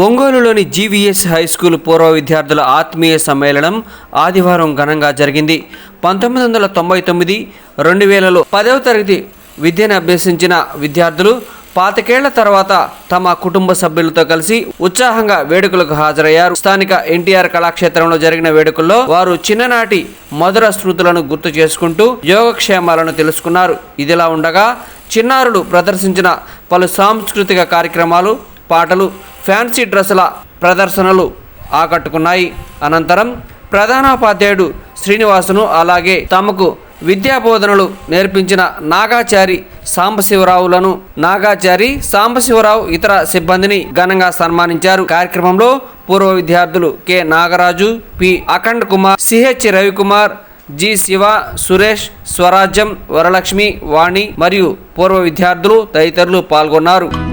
ఒంగోలులోని GVS high school పూర్వ విద్యార్థుల ఆత్మీయ సమ్మేళనం ఆదివారం ఘనంగా జరిగింది. పంతొమ్మిది వందల తొంభై తొమ్మిది రెండు వేలలో పదవ తరగతి విద్యను అభ్యసించిన విద్యార్థులు పాతికేళ్ళ తర్వాత తమ కుటుంబ సభ్యులతో కలిసి ఉత్సాహంగా వేడుకలకు హాజరయ్యారు. స్థానిక ఎన్టీఆర్ కళాక్షేత్రంలో జరిగిన వేడుకల్లో వారు చిన్ననాటి మధుర స్మృతులను గుర్తు చేసుకుంటూ యోగక్షేమాలను తెలుసుకున్నారు. ఇదిలా ఉండగా చిన్నారులు ప్రదర్శించిన పలు సాంస్కృతిక కార్యక్రమాలు పాటలు ఫ్యాన్సీ డ్రెస్సుల ప్రదర్శనలు ఆకట్టుకున్నాయి. అనంతరం ప్రధానోపాధ్యాయుడు శ్రీనివాసును అలాగే తమకు విద్యా బోధనలు నేర్పించిన నాగాచారి సాంబశివరావులను నాగాచారి సాంబశివరావు ఇతర సిబ్బందిని ఘనంగా సన్మానించారు. కార్యక్రమంలో పూర్వ విద్యార్థులు K. Nagaraju P. Akhand Kumar CH Ravikumar G. Shiva Suresh Swarajyam Varalakshmi Vani మరియు పూర్వ విద్యార్థులు తదితరులు పాల్గొన్నారు.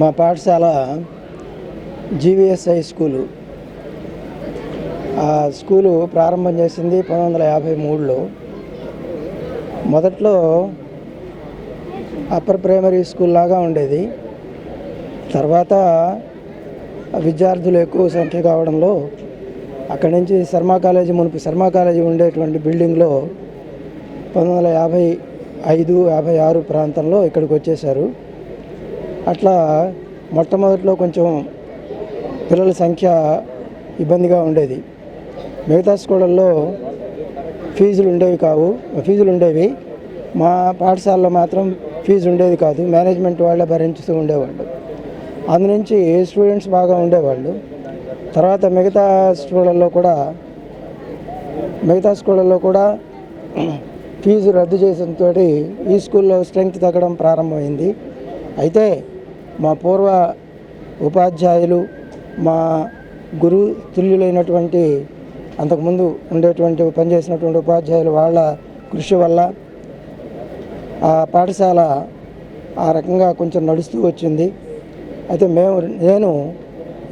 మా పాఠశాల జీవీఎస్ హై స్కూలు. ఆ స్కూలు ప్రారంభం చేసింది పంతొమ్మిది వందల యాభై మూడులో. మొదట్లో అప్పర్ ప్రైమరీ స్కూల్ లాగా ఉండేది. తర్వాత విద్యార్థులు ఎక్కువ సంఖ్య కావడంలో అక్కడి నుంచి శర్మా కాలేజీ మునుపు శర్మా కాలేజీ ఉండేటువంటి బిల్డింగ్లో పంతొమ్మిది వందల యాభై ఐదు యాభై ఆరు ప్రాంతంలో ఇక్కడికి వచ్చేసారు అట్లా మొట్టమొదట్లో కొంచెం పిల్లల సంఖ్య ఇబ్బందిగా ఉండేది. మిగతా స్కూళ్ళల్లో ఫీజులు ఉండేవి కావు ఫీజులు ఉండేవి. మా పాఠశాలలో మాత్రం ఫీజు ఉండేది కాదు మేనేజ్మెంట్ వాళ్ళే భరించుతూ ఉండేవాళ్ళు. అందు నుంచి స్టూడెంట్స్ బాగా ఉండేవాళ్ళు. తర్వాత మిగతా స్కూళ్ళల్లో కూడా మిగతా స్కూళ్ళల్లో కూడా ఫీజు రద్దు చేసిన తోటి ఈ స్కూల్లో స్ట్రెంగ్త్ తగ్గడం ప్రారంభమైంది. అయితే మా పూర్వ ఉపాధ్యాయులు మా గురు తుల్యులైనటువంటి అంతకుముందు ఉండేటువంటి పనిచేసినటువంటి ఉపాధ్యాయులు వాళ్ళ కృషి వల్ల ఆ పాఠశాల ఆ రకంగా కొంచెం నడుస్తూ వచ్చింది. అయితే మేము నేను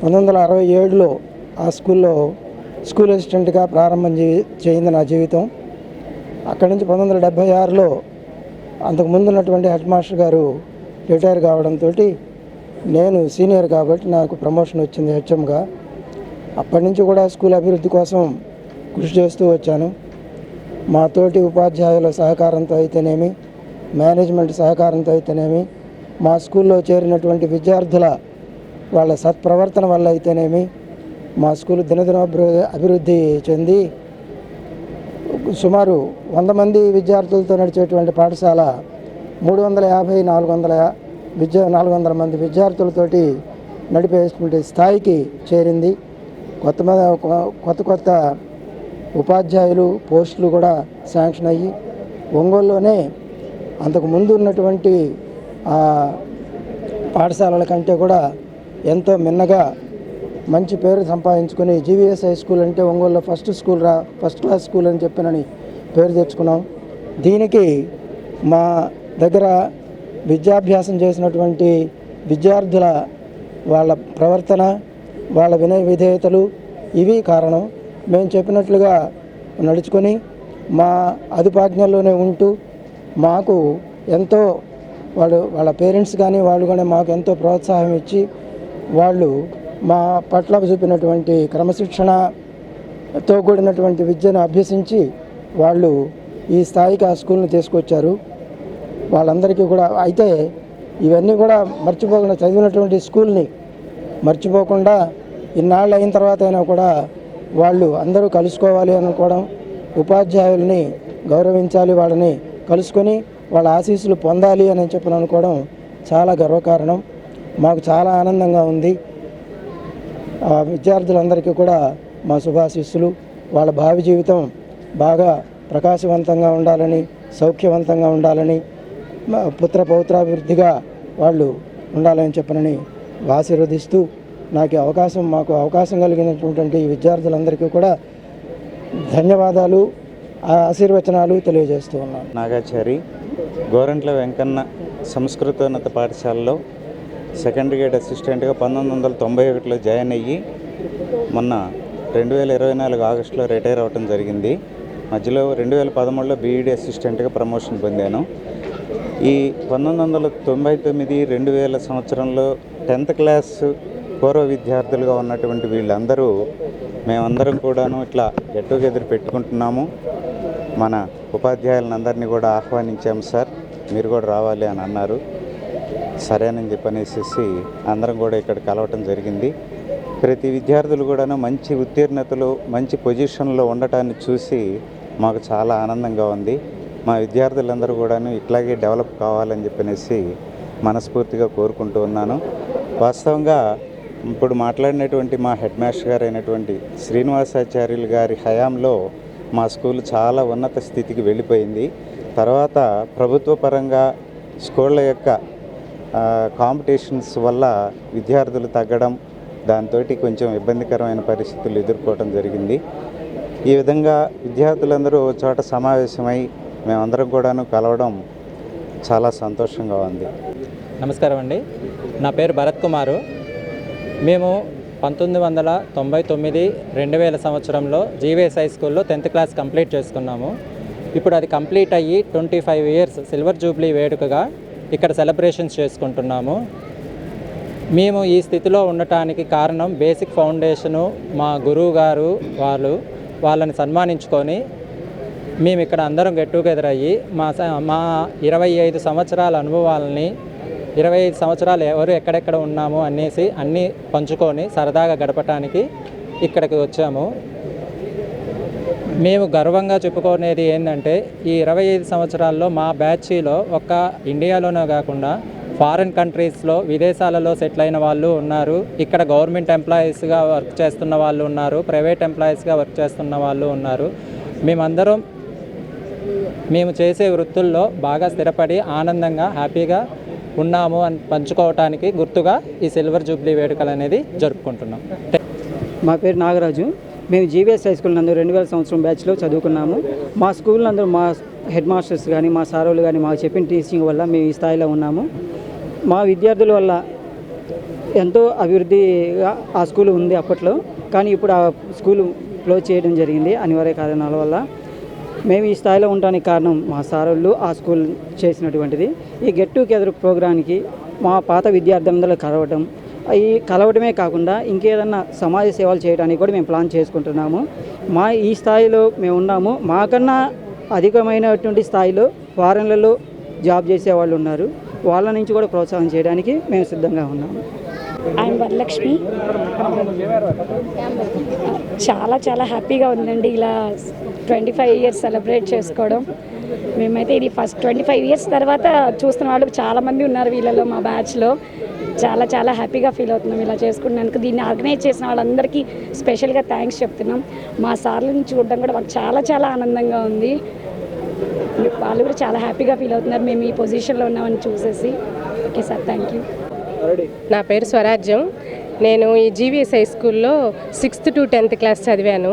పంతొమ్మిది వందల అరవై ఏడులో ఆ స్కూల్లో స్కూల్ అసిస్టెంట్గా ప్రారంభం చేయింది నా జీవితం. అక్కడి నుంచి పంతొమ్మిది వందల డెబ్భై ఆరులో అంతకుముందు ఉన్నటువంటి హెడ్ మాస్టర్ గారు రిటైర్ కావడంతో నేను సీనియర్ కాబట్టి నాకు ప్రమోషన్ వచ్చింది హెచ్ఎంగా. అప్పటి నుంచి కూడా స్కూల్ అభివృద్ధి కోసం కృషి చేస్తూ వచ్చాను. మా తోటి ఉపాధ్యాయుల సహకారంతో అయితేనేమి మేనేజ్మెంట్ సహకారంతో అయితేనేమి మా స్కూల్లో చేరినటువంటి విద్యార్థుల వాళ్ళ సత్ప్రవర్తన వల్ల అయితేనేమి మా స్కూల్ దినదిన అభివృద్ధి చెంది సుమారు వంద మంది విద్యార్థులతో నడిచేటువంటి పాఠశాల మూడు వందల యాభై నాలుగు వందల విద్యా నాలుగు వందల మంది విద్యార్థులతోటి నడిపేటువంటి స్థాయికి చేరింది. కొత్త కొత్త కొత్త ఉపాధ్యాయులు పోస్టులు కూడా శాంక్షన్ అయ్యి ఒంగోలులోనే అంతకు ముందు ఉన్నటువంటి పాఠశాలల కంటే కూడా ఎంతో మిన్నగా మంచి పేరు సంపాదించుకొని జీవీఎస్ హై స్కూల్ అంటే ఒంగోలులో ఫస్ట్ స్కూల్ రా ఫస్ట్ క్లాస్ స్కూల్ అని చెప్పినని పేరు తెచ్చుకున్నాం. దీనికి మా దగ్గర విద్యాభ్యాసం చేసినటువంటి విద్యార్థుల వాళ్ళ ప్రవర్తన వాళ్ళ వినయ విధేయతలు ఇవి కారణం. మేము చెప్పినట్లుగా నడుచుకొని మా అదుపాజ్ఞల్లోనే ఉంటూ మాకు ఎంతో వాళ్ళు వాళ్ళ పేరెంట్స్ కానీ వాళ్ళు కానీ మాకు ఎంతో ప్రోత్సాహం ఇచ్చి వాళ్ళు మా పట్ల చూపినటువంటి క్రమశిక్షణతో కూడినటువంటి విద్యను అభ్యసించి వాళ్ళు ఈ స్థాయికి ఆ స్కూల్ని తీసుకొచ్చారు. వాళ్ళందరికీ కూడా అయితే ఇవన్నీ కూడా మర్చిపోకుండా చదివినటువంటి స్కూల్ని మర్చిపోకుండా ఇన్నాళ్ళు అయిన తర్వాత అయినా కూడా వాళ్ళు అందరూ కలుసుకోవాలి అనుకోవడం ఉపాధ్యాయుల్ని గౌరవించాలి వాళ్ళని కలుసుకొని వాళ్ళ ఆశీస్సులు పొందాలి అని చెప్పి అనుకోవడం చాలా గర్వకారణం. మాకు చాలా ఆనందంగా ఉంది. ఆ విద్యార్థులందరికీ కూడా మా శుభాశీస్సులు. వాళ్ళ భావి జీవితం బాగా ప్రకాశవంతంగా ఉండాలని సౌఖ్యవంతంగా ఉండాలని పుత్ర పౌత్రాభివృద్ధిగా వాళ్ళు ఉండాలని చెప్పనని ఆశీర్వదిస్తూ నాకు అవకాశం మాకు అవకాశం కలిగినటువంటి విద్యార్థులందరికీ కూడా ధన్యవాదాలు ఆ ఆశీర్వచనాలు తెలియజేస్తూ ఉన్నాను. నాగాచారి గోరంట్ల వెంకన్న సంస్కృతోన్నత పాఠశాలలో సెకండ్ గ్రేడ్ అసిస్టెంట్గా పంతొమ్మిది వందల తొంభై ఒకటిలో జాయిన్ అయ్యి మొన్న రెండు వేల ఇరవై నాలుగు ఆగస్టులో రిటైర్ అవ్వటం జరిగింది. మధ్యలో రెండు వేల పదమూడులో బీఈడీ అసిస్టెంట్గా ప్రమోషన్ పొందాను. ఈ పంతొమ్మిది వందల తొంభై తొమ్మిది రెండు వేల సంవత్సరంలో టెన్త్ క్లాస్ పూర్వ విద్యార్థులుగా ఉన్నటువంటి వీళ్ళందరూ మేమందరం కూడాను ఇట్లా గెట్ టుగెదర్ పెట్టుకుంటున్నాము. మన ఉపాధ్యాయులందరినీ కూడా ఆహ్వానించాము సార్. మీరు కూడా రావాలి అని అన్నారు. సరేనని చెప్పనేసి అందరం కూడా ఇక్కడ కలవటం జరిగింది. ప్రతి విద్యార్థులు కూడాను మంచి ఉత్తీర్ణతలు మంచి పొజిషన్లో ఉండటాన్ని చూసి మాకు చాలా ఆనందంగా ఉంది. మా విద్యార్థులందరూ కూడాను ఇట్లాగే డెవలప్ కావాలని చెప్పనేసి మనస్ఫూర్తిగా కోరుకుంటూ ఉన్నాను. వాస్తవంగా ఇప్పుడు మాట్లాడినటువంటి మా హెడ్ మాస్టర్ గారు అయినటువంటి శ్రీనివాసాచార్యులు గారి హయాంలో మా స్కూల్ చాలా ఉన్నత స్థితికి వెళ్ళిపోయింది. తర్వాత ప్రభుత్వ పరంగా స్కూళ్ళ యొక్క కాంపిటీషన్స్ వల్ల విద్యార్థులు తగ్గడం దాంతో కొంచెం ఇబ్బందికరమైన పరిస్థితులు ఎదుర్కోవడం జరిగింది. ఈ విధంగా విద్యార్థులందరూ చోట సమావేశమై మేమందరం కూడాను కలవడం చాలా సంతోషంగా ఉంది. నమస్కారం అండి. నా పేరు భరత్ కుమారు. మేము పంతొమ్మిది వందల తొంభై తొమ్మిది రెండు వేల సంవత్సరంలో జీవీఎస్ హై స్కూల్లో టెన్త్ క్లాస్ కంప్లీట్ చేసుకున్నాము. ఇప్పుడు అది కంప్లీట్ అయ్యి twenty five years silver jubilee వేడుకగా ఇక్కడ సెలబ్రేషన్స్ చేసుకుంటున్నాము. మేము ఈ స్థితిలో ఉండటానికి కారణం బేసిక్ ఫౌండేషను మా గురువు గారు వాళ్ళు వాళ్ళని సన్మానించుకొని మేము ఇక్కడ అందరం గెట్ టుగెదర్ అయ్యి మా స- మా ఇరవై ఐదు సంవత్సరాల అనుభవాలని ఇరవై ఐదు సంవత్సరాలు ఎవరు ఎక్కడెక్కడ ఉన్నాము అనేసి అన్నీ పంచుకొని సరదాగా గడపటానికి ఇక్కడికి వచ్చాము. మేము గర్వంగా చెప్పుకునేది ఏంటంటే ఈ ఇరవై ఐదు సంవత్సరాల్లో మా బ్యాచ్లో ఒక్క ఇండియాలోనే కాకుండా ఫారిన్ కంట్రీస్లో విదేశాలలో సెటిల్ అయిన వాళ్ళు ఉన్నారు. ఇక్కడ గవర్నమెంట్ ఎంప్లాయీస్గా వర్క్ చేస్తున్న వాళ్ళు ఉన్నారు. ప్రైవేట్ ఎంప్లాయీస్గా వర్క్ చేస్తున్న వాళ్ళు ఉన్నారు. మేమందరం మేము చేసే వృత్తుల్లో బాగా స్థిరపడి ఆనందంగా హ్యాపీగా ఉన్నాము అని పంచుకోవటానికి గుర్తుగా ఈ సిల్వర్ జూబ్లీ వేడుకలు అనేది జరుపుకుంటున్నాం. మా పేరు నాగరాజు. మేము జీవీఎస్ హై స్కూల్ నందు రెండు వేల సంవత్సరం బ్యాచ్లో చదువుకున్నాము. మా స్కూల్ నందు మా హెడ్ మాస్టర్స్ కానీ మా సారోలు కానీ మాకు చెప్పిన టీచింగ్ వల్ల మేము ఈ స్థాయిలో ఉన్నాము. మా విద్యార్థుల వల్ల ఎంతో అభివృద్ధిగా ఆ స్కూల్ ఉంది అప్పట్లో. కానీ ఇప్పుడు ఆ స్కూల్ క్లోజ్ చేయడం జరిగింది అనివార్య కారణాల వల్ల. మేము ఈ స్థాయిలో ఉండడానికి కారణం మా సారోళ్ళు ఆ స్కూల్ చేసినటువంటిది. ఈ గెట్ టుగెదర్ ప్రోగ్రాంకి మా పాత విద్యార్థులందరూ కలవటం ఈ కలవడమే కాకుండా ఇంకేదన్నా సమాజ సేవలు చేయడానికి కూడా మేము ప్లాన్ చేసుకుంటున్నాము. మా ఈ స్థాయిలో మేము ఉన్నాము. మాకన్నా అధికమైనటువంటి స్థాయిలో ఫారెన్లలో జాబ్ చేసే వాళ్ళు ఉన్నారు. వాళ్ళ నుంచి కూడా ప్రోత్సాహం చేయడానికి మేము సిద్ధంగా ఉన్నాము. ఐఎమ్ వరలక్ష్మి చాలా చాలా హ్యాపీగా ఉందండి ఇలా ట్వంటీ ఫైవ్ ఇయర్స్ సెలబ్రేట్ చేసుకోవడం. మేమైతే ఇది ఫస్ట్ ట్వంటీ ఫైవ్ ఇయర్స్ తర్వాత చూస్తున్న వాళ్ళు చాలామంది ఉన్నారు వీళ్ళలో మా బ్యాచ్లో. చాలా చాలా హ్యాపీగా ఫీల్ అవుతున్నాం ఇలా చేసుకున్నందుకు. దీన్ని ఆర్గనైజ్ చేసిన వాళ్ళందరికీ స్పెషల్గా థ్యాంక్స్ చెప్తున్నాం. మా సార్లను చూడడం కూడా మాకు చాలా చాలా ఆనందంగా ఉంది. వాళ్ళు కూడా చాలా హ్యాపీగా ఫీల్ అవుతున్నారు. మేము ఈ పొజిషన్లో ఉన్నామని చూసేసి. Okay sir thank you. నా పేరు స్వరాజ్యం. నేను ఈ జీవీఎస్ హై స్కూల్లో సిక్స్త్ టు టెన్త్ క్లాస్ చదివాను.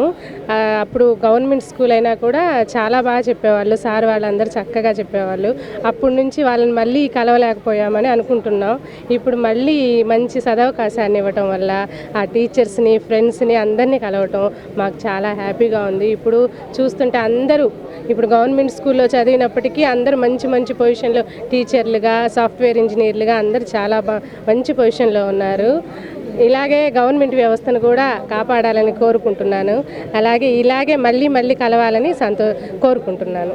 అప్పుడు గవర్నమెంట్ స్కూల్ అయినా కూడా చాలా బాగా చెప్పేవాళ్ళు సార్ వాళ్ళందరూ చక్కగా చెప్పేవాళ్ళు. అప్పటి నుంచి వాళ్ళని మళ్ళీ కలవలేకపోయామని అనుకుంటున్నాం. ఇప్పుడు మళ్ళీ మంచి సదవకాశాన్ని ఇవ్వటం వల్ల ఆ టీచర్స్ని ఫ్రెండ్స్ని అందరినీ కలవటం మాకు చాలా హ్యాపీగా ఉంది. ఇప్పుడు చూస్తుంటే అందరూ ఇప్పుడు గవర్నమెంట్ స్కూల్లో చదివినప్పటికీ అందరూ మంచి మంచి పొజిషన్లో టీచర్లుగా సాఫ్ట్వేర్ ఇంజనీర్లుగా అందరూ చాలా బా మంచి పొజిషన్లో ఉన్నారు. ఇలాగే గవర్నమెంట్ వ్యవస్థను కూడా కాపాడాలని కోరుకుంటున్నాను. అలాగే ఇలాగే మళ్ళీ మళ్ళీ కలవాలని సంతో కోరుకుంటున్నాను.